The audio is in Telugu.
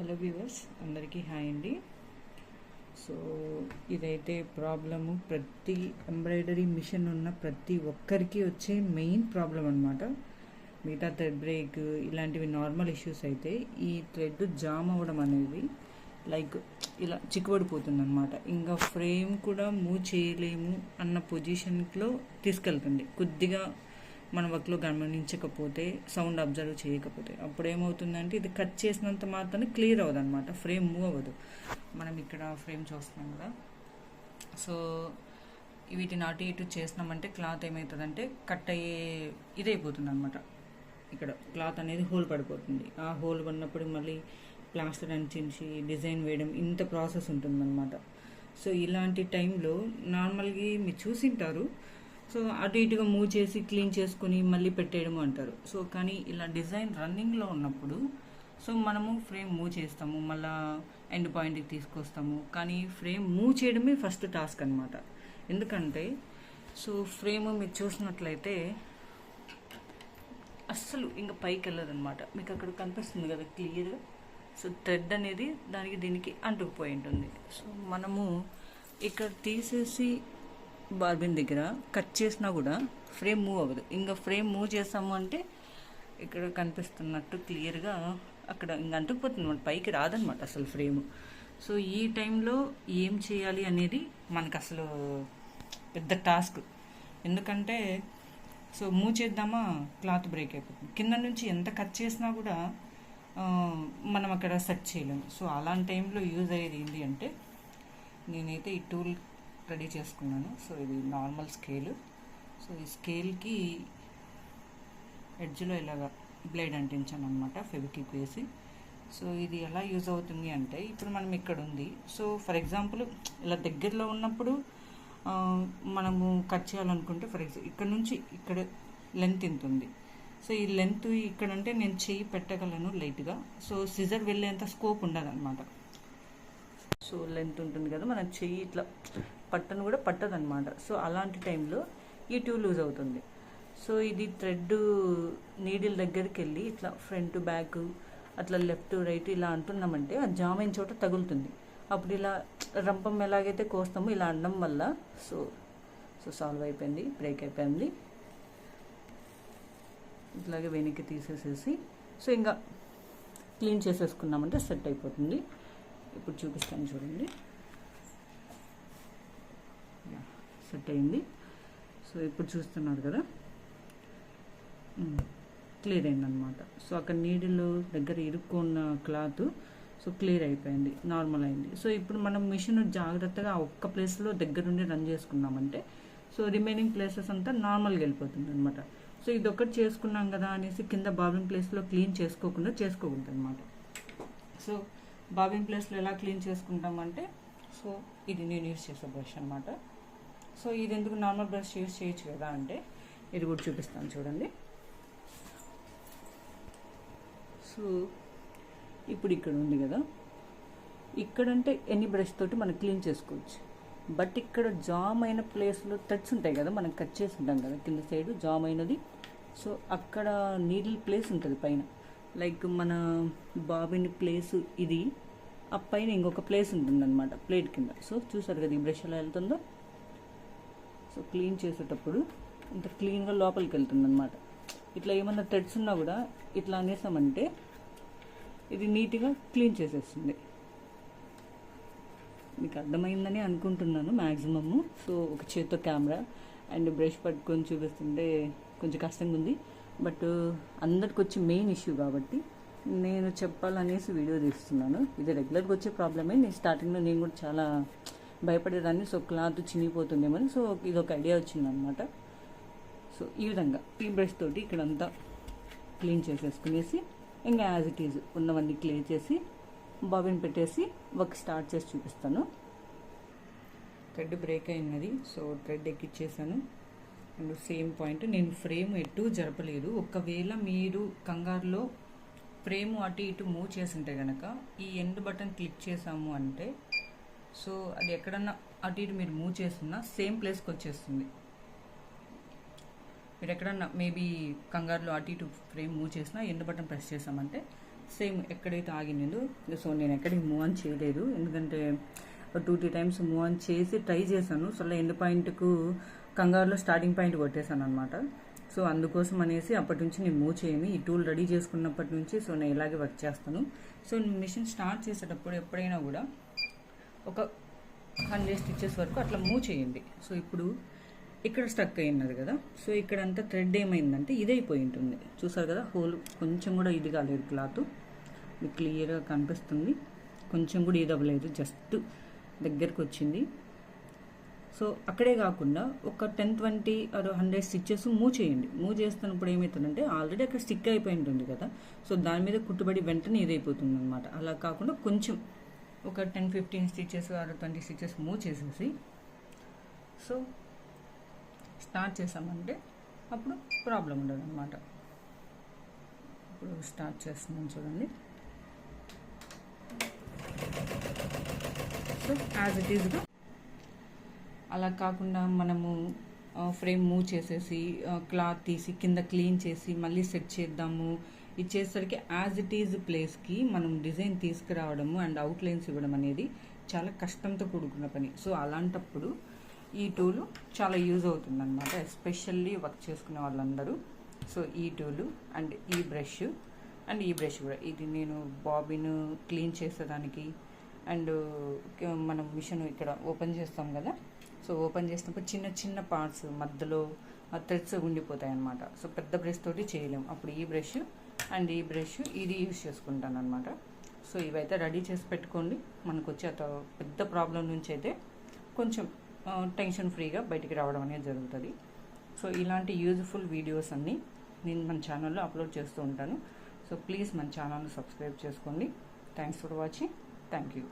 హలో వ్యూవర్స్ అందరికీ హాయ్ అండి. సో ఇదైతే ప్రాబ్లము. ప్రతి ఎంబ్రాయిడరీ మిషన్ ఉన్న ప్రతి ఒక్కరికి వచ్చే మెయిన్ ప్రాబ్లం అనమాట మిగతా థ్రెడ్ బ్రేక్ ఇలాంటివి నార్మల్ ఇష్యూస్ అయితే ఈ థ్రెడ్ జామ్ అవ్వడం అనేది లైక్ ఇలా చిక్కుబడిపోతుంది అనమాట ఇంకా ఫ్రేమ్ కూడా మూవ్ చేయలేము అన్న పొజిషన్లో తీసుకెళ్తుంది. కొద్దిగా మన వర్క్లో గమనించకపోతే సౌండ్ అబ్జర్వ్ చేయకపోతే అప్పుడు ఏమవుతుందంటే ఇది కట్ చేసినంత మాత్రం క్లియర్ అవ్వదు అనమాట ఫ్రేమ్ మూవ్ అవ్వదు. మనం ఇక్కడ ఫ్రేమ్ చూస్తున్నాం కదా. సో వీటిని అటు ఇటు చేసినామంటే క్లాత్ ఏమవుతుందంటే కట్ అయ్యే ఇదైపోతుంది అనమాట ఇక్కడ క్లాత్ అనేది హోల్ పడిపోతుంది. ఆ హోల్ పడినప్పుడు మళ్ళీ ప్లాస్టర్ అంటించి డిజైన్ వేయడం ఇంత ప్రాసెస్ ఉంటుందన్నమాట. సో ఇలాంటి టైంలో నార్మల్గా మీరు చూసింటారు. సో అటు ఇటుగా మూవ్ చేసి క్లీన్ చేసుకొని మళ్ళీ పెట్టేయడం అంటారు. సో కానీ ఇలా డిజైన్ రన్నింగ్లో ఉన్నప్పుడు సో మనము ఫ్రేమ్ మూవ్ చేస్తాము మళ్ళా ఎండ్ పాయింట్కి తీసుకొస్తాము. కానీ ఫ్రేమ్ మూవ్ చేయడమే ఫస్ట్ టాస్క్ అనమాట ఎందుకంటే సో ఫ్రేమ్ మీరు చూసినట్లయితే అస్సలు ఇంకా పైకి వెళ్ళదనమాట మీకు అక్కడ కనిపిస్తుంది కదా క్లియర్గా సో థ్రెడ్ అనేది దానికి దీనికి అంటుకుపోయి ఉంటుంది. సో మనము ఇక్కడ తీసేసి బార్బిన్ దగ్గర కట్ చేసినా కూడా ఫ్రేమ్ మూవ్ అవ్వదు. ఇంకా ఫ్రేమ్ మూవ్ చేసాము అంటే ఇక్కడ కనిపిస్తున్నట్టు క్లియర్గా అక్కడ ఇంకా అంటుకుపోతుంది అనమాట పైకి రాదనమాట అసలు ఫ్రేమ్. సో ఈ టైంలో ఏం చేయాలి అనేది మనకు అసలు పెద్ద టాస్క్. ఎందుకంటే సో మూవ్ చేద్దామా? క్లాత్ బ్రేక్ అయిపోతుంది. కింద నుంచి ఎంత కట్ చేసినా కూడా మనం అక్కడ సెట్ చేయలేము. సో అలాంటి టైంలో యూజ్ అయ్యేది ఏంటి అంటే నేనైతే ఈ టూల్ రెడీ చేసుకున్నాను. సో ఇది నార్మల్ స్కేల్. సో ఈ స్కేల్కి ఎడ్జ్లో ఇలాగ బ్లేడ్ అంటించాను అనమాట ఫెవికిక్ వేసి. సో ఇది ఎలా యూజ్ అవుతుంది అంటే ఇప్పుడు మనం ఇక్కడ ఉంది సో ఫర్ ఎగ్జాంపుల్ ఇలా దగ్గరలో ఉన్నప్పుడు మనము కట్ చేయాలనుకుంటే ఫర్ ఎగ్జాంపుల్ ఇక్కడ నుంచి ఇక్కడ లెంత్ ఇంత ఉంది. సో ఈ లెంత్ ఇక్కడ అంటే నేను చెయ్యి పెట్టగలను లైట్గా. సో సిజర్ వెళ్ళేంత స్కోప్ ఉండదు అనమాట సో లెంత్ ఉంటుంది కదా మన చెయ్యి ఇట్లా పట్టను కూడా పట్టదనమాట సో అలాంటి టైంలో ఈ ట్యూబ్ లూజ్ అవుతుంది. సో ఇది థ్రెడ్ నీడిల్ దగ్గరికి వెళ్ళి ఇట్లా ఫ్రంట్ బ్యాక్ అట్లా లెఫ్ట్ రైట్ ఇలా అంటున్నామంటే ఆ జామ్ అయిన చోట తగులుతుంది. అప్పుడు ఇలా రంపం ఎలాగైతే కోస్తామో ఇలా అనడం వల్ల సో సో సాల్వ్ అయిపోయింది బ్రేక్ అయిపోయింది. ఇట్లాగే వెనక్కి తీసేసేసి సో ఇంకా క్లీన్ చేసేసుకున్నామంటే సెట్ అయిపోతుంది. ఇప్పుడు చూపిస్తాను చూడండి. సెట్ అయింది. సో ఇప్పుడు చూస్తున్నారు కదా. క్లియర్ అయిందనమాట సో అక్కడ నీడిల్ దగ్గర ఇరుక్కున్న క్లాత్ సో క్లియర్ అయిపోయింది నార్మల్ అయింది. సో ఇప్పుడు మనం మిషన్ జాగ్రత్తగా ఒక్క ప్లేస్లో దగ్గరుండి రన్ చేసుకున్నామంటే సో రిమైనింగ్ ప్లేసెస్ అంతా నార్మల్గా వెళ్ళిపోతుంది అనమాట సో ఇది ఒకటి చేసుకున్నాం కదా అనేసి కింద బాబింగ్ ప్లేస్లో క్లీన్ చేసుకోకుండా చేసుకోకూడదు అనమాట సో బాబింగ్ ప్లేస్లో ఎలా క్లీన్ చేసుకుంటామంటే సో ఇది నేను యూస్ చేసే బ్రష్ అనమాట సో ఇది ఎందుకు నార్మల్ బ్రష్ యూజ్ చేయొచ్చు కదా అంటే ఇది కూడా చూపిస్తాను చూడండి. సో ఇప్పుడు ఇక్కడ ఉంది కదా. ఇక్కడంటే ఎన్ని బ్రష్ తోటి మనం క్లీన్ చేసుకోవచ్చు. బట్ ఇక్కడ జామ్ అయిన ప్లేస్లో టచ్ ఉంటాయి కదా మనం కట్ చేసి ఉంటాం కదా కింద సైడ్ జామ్ అయినది. సో అక్కడ నీడిల్ ప్లేస్ ఉంటుంది పైన. లైక్ మన బాబిన్ ప్లేస్ ఇది ఆ పైన ఇంకొక ప్లేస్ ఉంటుందన్నమాట ప్లేట్ కింద. సో చూసారు కదా ఈ బ్రష్ ఎలా వెళ్తుందో? సో క్లీన్ చేసేటప్పుడు ఇంత క్లీన్గా లోపలికి వెళ్తుందన్నమాట. ఇట్లా ఏమన్నా థ్రెడ్స్ ఉన్నా కూడా ఇట్లా అనేసామంటే ఇది నీట్గా క్లీన్ చేసేస్తుంది. మీకు అర్థమైందని అనుకుంటున్నాను మ్యాక్సిమము సో ఒక చేత్తో కెమెరా అండ్ బ్రష్ పట్టుకొని చూపిస్తుంటే కొంచెం కష్టంగా ఉంది. బట్ అందరికి వచ్చి మెయిన్ ఇష్యూ కాబట్టి నేను చెప్పాలనేసి వీడియో తీస్తున్నాను. ఇది రెగ్యులర్గా వచ్చే ప్రాబ్లమే. నేను స్టార్టింగ్లో నేను కూడా చాలా భయపడేదాన్ని సో క్లాత్ చినిగిపోతుందేమని సో ఇది ఒక ఐడియా వచ్చిందనమాట సో ఈ విధంగా ఈ బ్రష్ తోటి ఇక్కడంతా క్లీన్ చేసేసుకునేసి ఇంకా యాజ్ ఇట్ ఈజ్ ఉన్నవన్నీ క్లియర్ చేసి బాబిన్ పెట్టేసి వర్క్ స్టార్ట్ చేసి చూపిస్తాను. థ్రెడ్ బ్రేక్ అయినది సో థ్రెడ్ ఎక్కిచ్చేసాను. అండ్ సేమ్ పాయింట్ నేను ఫ్రేమ్ ఎటు జరపలేదు. ఒకవేళ మీరు కంగారులో ఫ్రేమ్ అటు ఇటు మూవ్ చేసింటే కనుక ఈ ఎండ్ బటన్ క్లిక్ చేసాము అంటే సో అది ఎక్కడన్నా అటు ఇటు మీరు మూవ్ చేస్తున్నా సేమ్ ప్లేస్కి వచ్చేస్తుంది. మీరు ఎక్కడన్నా మేబీ కంగారులో అటు ఇటు ఫ్రేమ్ మూవ్ చేసినా ఎండ్ బటన్ ప్రెస్ చేసామంటే సేమ్ ఎక్కడైతే ఆగినిందో సో నేను ఎక్కడికి మూవ్ ఆన్ చేయలేదు. ఎందుకంటే two three times move on చేసి ట్రై చేశాను. సో ఎండ్ పాయింట్కు కంగారులో స్టార్టింగ్ పాయింట్ కొట్టేశాను అనమాట సో అందుకోసం అనేసి అప్పటి నుంచి నేను మూవ్ చేయను. ఈ టూల్ రెడీ చేసుకున్నప్పటి నుంచి సో నేను ఇలాగే వర్క్ చేస్తాను. సో మిషన్ స్టార్ట్ చేసేటప్పుడు ఎప్పుడైనా కూడా ఒక హండ్రెడ్ స్టిచ్చెస్ వరకు అట్లా మూవ్ చేయండి. సో ఇప్పుడు ఇక్కడ స్టక్ అయినది కదా. సో ఇక్కడ అంతా థ్రెడ్ ఏమైందంటే ఇదైపోయి ఉంటుంది. చూసారు కదా హోల్ కొంచెం కూడా ఇది కాలేదు క్లాత్ మీకు క్లియర్గా కనిపిస్తుంది. కొంచెం కూడా ఇది అవ్వలేదు జస్ట్ దగ్గరకు వచ్చింది. సో అక్కడే కాకుండా ఒక ten twenty or hundred stitches move చేయండి. మూవ్ చేస్తున్నప్పుడు ఏమవుతుందంటే ఆల్రెడీ అక్కడ స్టిక్ అయిపోయి ఉంటుంది కదా. సో దాని మీద కుట్టుబడి వెంటనే ఇదైపోతుంది అనమాట అలా కాకుండా కొంచెం ఒక ten fifteen stitches or twenty stitches move చేసేసి సో స్టార్ట్ చేసామంటే అప్పుడు ప్రాబ్లం ఉండదు అనమాట ఇప్పుడు స్టార్ట్ చేస్తున్నాను చూడండి. సో యాజ్ ఇట్ ఈస్గా అలా కాకుండా మనము ఫ్రేమ్ మూవ్ చేసేసి క్లాత్ తీసి కింద క్లీన్ చేసి మళ్ళీ సెట్ చేద్దాము. ఇది చేసేసరికి యాజ్ ఇట్ ఈజ్ ప్లేస్కి మనం డిజైన్ తీసుకురావడము అండ్ అవుట్లైన్స్ ఇవ్వడం అనేది చాలా కష్టంతో కూడుకున్న పని. సో అలాంటప్పుడు ఈ టూలు చాలా యూజ్ అవుతుంది అనమాట ఎస్పెషల్లీ వర్క్ చేసుకునే వాళ్ళందరూ. సో ఈ టూలు అండ్ ఈ బ్రష్ అండ్ ఈ బ్రష్ కూడా. ఇది నేను బాబిన్ క్లీన్ చేసేదానికి అండ్ uh, మనం మిషన్ ఇక్కడ ఓపెన్ చేస్తాం కదా. సో ఓపెన్ చేసినప్పుడు చిన్న చిన్న పార్ట్స్ మధ్యలో థ్రెడ్స్ ఉండిపోతాయి అనమాట సో పెద్ద బ్రష్ తోటి చేయలేం. అప్పుడు ఈ బ్రష్ అండ్ ఈ బ్రష్ ఇది యూజ్ చేసుకుంటాను అనమాట సో ఇవైతే రెడీ చేసి పెట్టుకోండి. మనకు వచ్చే అత పెద్ద ప్రాబ్లం నుంచి అయితే కొంచెం టెన్షన్ ఫ్రీగా బయటికి రావడం అనేది జరుగుతుంది. సో ఇలాంటి యూజ్ఫుల్ వీడియోస్ అన్నీ నేను మన ఛానల్లో అప్లోడ్ చేస్తూ ఉంటాను. సో ప్లీజ్ మన ఛానల్ని సబ్స్క్రైబ్ చేసుకోండి. Thanks for watching. Thank you.